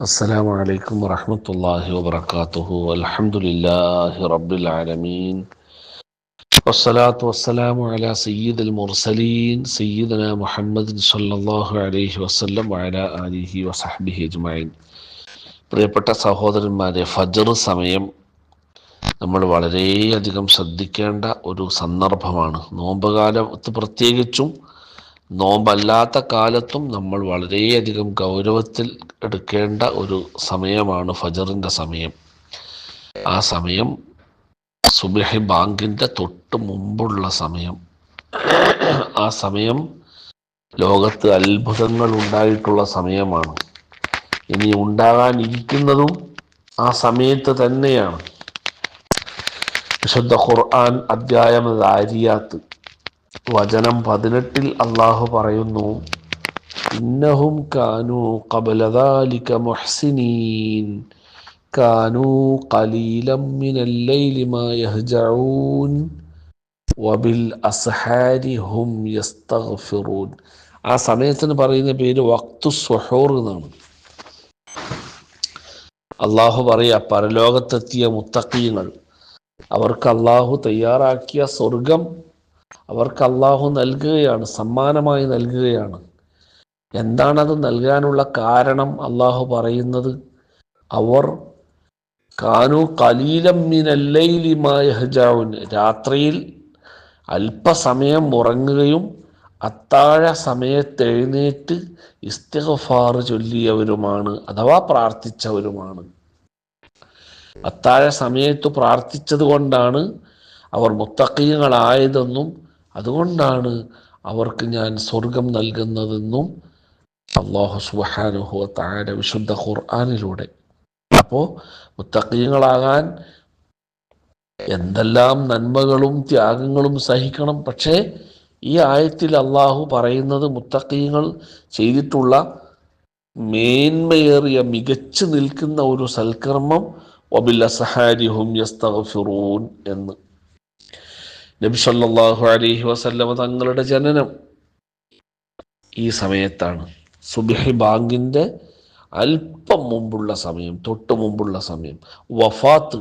السلام عليكم ورحمة الله وبركاته الحمد لله رب العالمين والصلاة والسلام على سيد المرسلين سيدنا محمد صلى الله عليه وسلم وعلى آله وصحبه أجمعين പ്രിയപ്പെട്ട സഹോദരന്മാരെ ഫജർ സമയം നമ്മൾ വളരെയധികം ശ്രദ്ധിക്കേണ്ട ഒരു സന്ദർഭമാണ് നോമ്പ് കാലത്ത് പ്രത്യേകിച്ചും നോമ്പല്ലാത്ത കാലത്തും നമ്മൾ വളരെയധികം ഗൗരവത്തിൽ എടുക്കേണ്ട ഒരു സമയമാണ് ഫജറിന്റെ സമയം. ആ സമയം സുബഹി ബാങ്കിന്റെ തൊട്ട് മുമ്പുള്ള സമയം. ആ സമയം ലോകത്ത് അത്ഭുതങ്ങൾ ഉണ്ടായിട്ടുള്ള സമയമാണ്. ഇനി ഉണ്ടാകാനിരിക്കുന്നതും ആ സമയത്ത് തന്നെയാണ്. വിശുദ്ധ ഖുർആൻ അധ്യായം ദാരിയാത്ത് വചനം പതിനെട്ടിൽ അള്ളാഹു പറയുന്നു ഇന്നഹും കാനു കബലദാലിക മുഹ്സിനീൻ. കാനു ഖലീലം മിനൽ ലൈലി മാ യഹ്ജഊൻ. വബിൽ അസ്ഹാരി ഹും യസ്തഗ്ഫിറൂൻ. ആ സമയത്തിന് പറയുന്ന പേര് വക്തു സുഹൂർ എന്നാണ്. അള്ളാഹു പറയാ പരലോകത്തെത്തിയ മുത്തക്കീങ്ങൾ അവർക്ക് അള്ളാഹു തയ്യാറാക്കിയ സ്വർഗം അവർക്ക് അള്ളാഹു നൽകുകയാണ് സമ്മാനമായി നൽകുകയാണ്. എന്താണത് നൽകാനുള്ള കാരണം അള്ളാഹു പറയുന്നത്? അവർ കാനു കലീലം മിനല്ലയിലിമായഹജാവുൻ രാത്രിയിൽ അല്പസമയം ഉറങ്ങുകയും അത്താഴ സമയത്തെഴുന്നേറ്റ് എഴുന്നേറ്റ് ചൊല്ലിയവരുമാണ് അഥവാ പ്രാർത്ഥിച്ചവരുമാണ്. അത്താഴ സമയത്ത് പ്രാർത്ഥിച്ചത് കൊണ്ടാണ് അവർ മുത്തക്കീങ്ങളായതെന്നും അതുകൊണ്ടാണ് അവർക്ക് ഞാൻ സ്വർഗം നൽകുന്നതെന്നും അള്ളാഹു സുബാനുഹു താര വിശുദ്ധ ഖുർആാനിലൂടെ. അപ്പോൾ മുത്തക്കീങ്ങളാകാൻ എന്തെല്ലാം നന്മകളും ത്യാഗങ്ങളും സഹിക്കണം. പക്ഷേ ഈ ആയത്തിൽ അള്ളാഹു പറയുന്നത് മുത്തക്കീങ്ങൾ ചെയ്തിട്ടുള്ള മേന്മയേറിയ മികച്ചു നിൽക്കുന്ന ഒരു സൽക്കർമ്മം ഒബില്ല സഹാരിഹും യസ്തഗ്ഫിറൂൻ എന്ന്. നബി സല്ലല്ലാഹു അലൈഹി വസല്ലമ തങ്ങളുടെ ജനനം ഈ സമയത്താണ്. സുബിഹി ബാങ്കിന്റെ അല്പം മുമ്പുള്ള സമയം തൊട്ട് മുമ്പുള്ള സമയം. വഫാത്ത്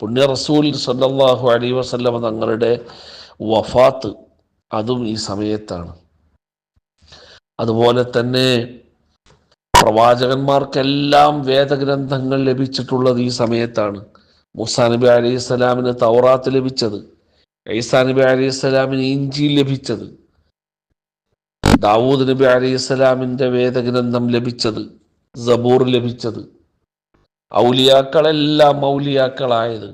പുണ്യ റസൂൽ സല്ലാഹു അലൈഹി വസല്ലമ തങ്ങളുടെ വഫാത്ത് അതും ഈ സമയത്താണ്. അതുപോലെ തന്നെ പ്രവാചകന്മാർക്കെല്ലാം വേദഗ്രന്ഥങ്ങൾ ലഭിച്ചിട്ടുള്ളത് ഈ സമയത്താണ്. മുസാ നബി അലൈഹി സ്വലാമിന് തൗറാത്ത് ലഭിച്ചത്. ഈസാ നബി അലൈഹി സ്വലാമിന് ഇഞ്ചി ലഭിച്ചത്. ദാവൂദ് നബി അലൈഹി സ്വലാമിന്റെ വേദഗ്രന്ഥം ലഭിച്ചത്. സബൂർ ലഭിച്ചത്. ഔലിയാക്കളെല്ലാം ഔലിയാക്കളായത്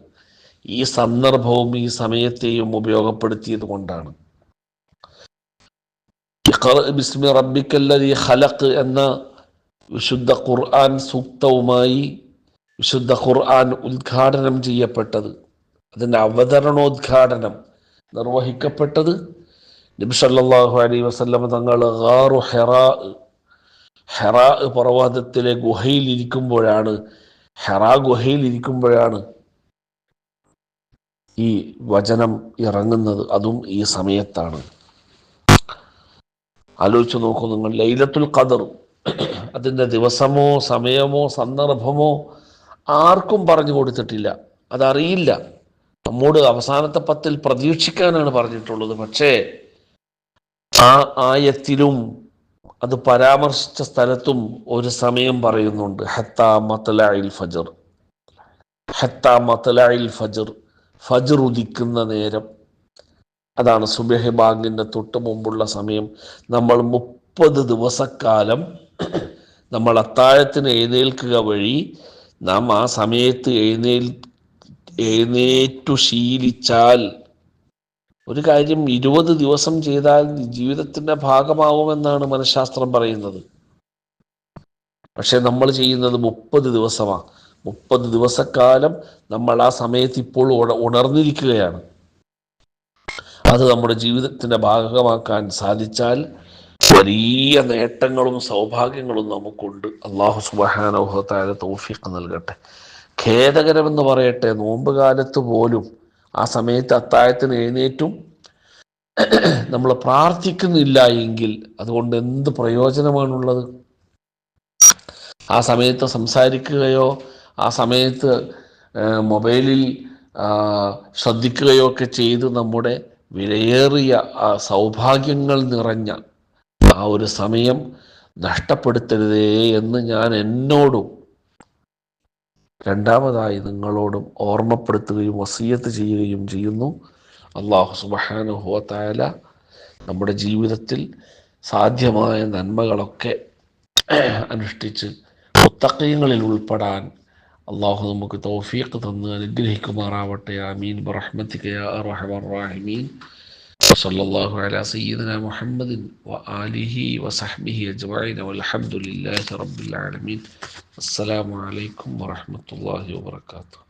ഈ സന്ദർഭവും ഈ സമയത്തെയും ഉപയോഗപ്പെടുത്തിയത് കൊണ്ടാണ്. ബിസ്മി റബ്ബിക്കല്ലതി ഖലഖ് എന്ന വിശുദ്ധ ഖുർആൻ സൂക്തവുമായി വിശുദ്ധ ഖുർആൻ ഉദ്ഘാടനം ചെയ്യപ്പെട്ടത്. അതിന്റെ അവതരണോദ്ഘാടനം നിർവഹിക്കപ്പെട്ടത് നബി സല്ലല്ലാഹു അലൈഹി വസല്ലം തങ്ങൾ ഗാറു ഹെറാ ഹെറാ പർവതത്തിലെ ഗുഹയിൽ ഇരിക്കുമ്പോഴാണ് ഹെറാ ഗുഹയിൽ ഇരിക്കുമ്പോഴാണ് ഈ വചനം ഇറങ്ങുന്നത്. അതും ഈ സമയത്താണ്. ആലോചിച്ച് നോക്കൂ നിങ്ങൾ ലൈലത്തുൽ ഖദർ അതിന്റെ ദിവസമോ സമയമോ സന്ദർഭമോ ആർക്കും പറഞ്ഞു കൊടുത്തിട്ടില്ല. അതറിയില്ല. നമ്മോട് അവസാനത്തെ പത്തിൽ പ്രതീക്ഷിക്കാനാണ് പറഞ്ഞിട്ടുള്ളത്. പക്ഷേ ആ ആയത്തിലും അത് പരാമർശിച്ച സ്ഥലത്തും ഒരു സമയം പറയുന്നുണ്ട്. ഹത്താ മത്തലായിൽ ഫജർ. ഹത്താ മത്തലായിൽ ഫജർ. ഫജർ ഉദിക്കുന്ന നേരം. അതാണ് സുബഹി ബാങ്കിന്റെ തൊട്ട് മുമ്പുള്ള സമയം. നമ്മൾ മുപ്പത് ദിവസക്കാലം നമ്മൾ അത്താഴത്തിന് എഴുന്നേൽക്കുക വഴി നാം ആ സമയത്ത് എഴുന്നേൽ എഴുന്നേറ്റു ശീലിച്ചാൽ ഒരു കാര്യം ഇരുപത് ദിവസം ചെയ്താൽ ജീവിതത്തിന്റെ ഭാഗമാവുമെന്നാണ് മനഃശാസ്ത്രം പറയുന്നത്. പക്ഷെ നമ്മൾ ചെയ്യുന്നത് മുപ്പത് ദിവസമാണ് മുപ്പത് ദിവസക്കാലം നമ്മൾ ആ സമയത്ത് ഇപ്പോൾ ഉണർന്നിരിക്കുകയാണ്. അത് നമ്മുടെ ജീവിതത്തിന്റെ ഭാഗമാക്കാൻ സാധിച്ചാൽ വലിയ നേട്ടങ്ങളും സൗഭാഗ്യങ്ങളും നമുക്കുണ്ട്. അള്ളാഹു സുബാനോഹത്തായ തൗഫീഖ് നൽകട്ടെ. ഖേദകരമെന്ന് പറയട്ടെ നോമ്പ് കാലത്ത് പോലും ആ സമയത്ത് അത്താഴത്തിന് എഴുന്നേറ്റും നമ്മൾ പ്രാർത്ഥിക്കുന്നില്ല എങ്കിൽ അതുകൊണ്ട് എന്ത് പ്രയോജനമാണുള്ളത്? ആ സമയത്ത് സംസാരിക്കുകയോ ആ സമയത്ത് മൊബൈലിൽ ശ്രദ്ധിക്കുകയോ ഒക്കെ ചെയ്ത് നമ്മുടെ വിലയേറിയ ആ സൗഭാഗ്യങ്ങൾ നിറഞ്ഞ ആ ഒരു സമയം നഷ്ടപ്പെടുത്തരുതേ എന്ന് ഞാൻ എന്നോടും രണ്ടാമതായി നിങ്ങളോടും ഓർമ്മപ്പെടുത്തുകയും വസീയത്ത് ചെയ്യുകയും ചെയ്യുന്നു. അള്ളാഹു സുബഹാനുഹോത്തായ നമ്മുടെ ജീവിതത്തിൽ സാധ്യമായ നന്മകളൊക്കെ അനുഷ്ഠിച്ച് മുത്തക്കയങ്ങളിൽ ഉൾപ്പെടാൻ അള്ളാഹു നമുക്ക് തൗഫീഖ് തന്ന് അനുഗ്രഹിക്കുമാറാവട്ടെ. ആമീൻ. ബറഹ്മത്തിക യാ അർഹമർ റാഹിമീൻ. وصلى الله على سيدنا محمد وآله وصحبه أجمعين والحمد لله رب العالمين. السلام عليكم ورحمة الله وبركاته.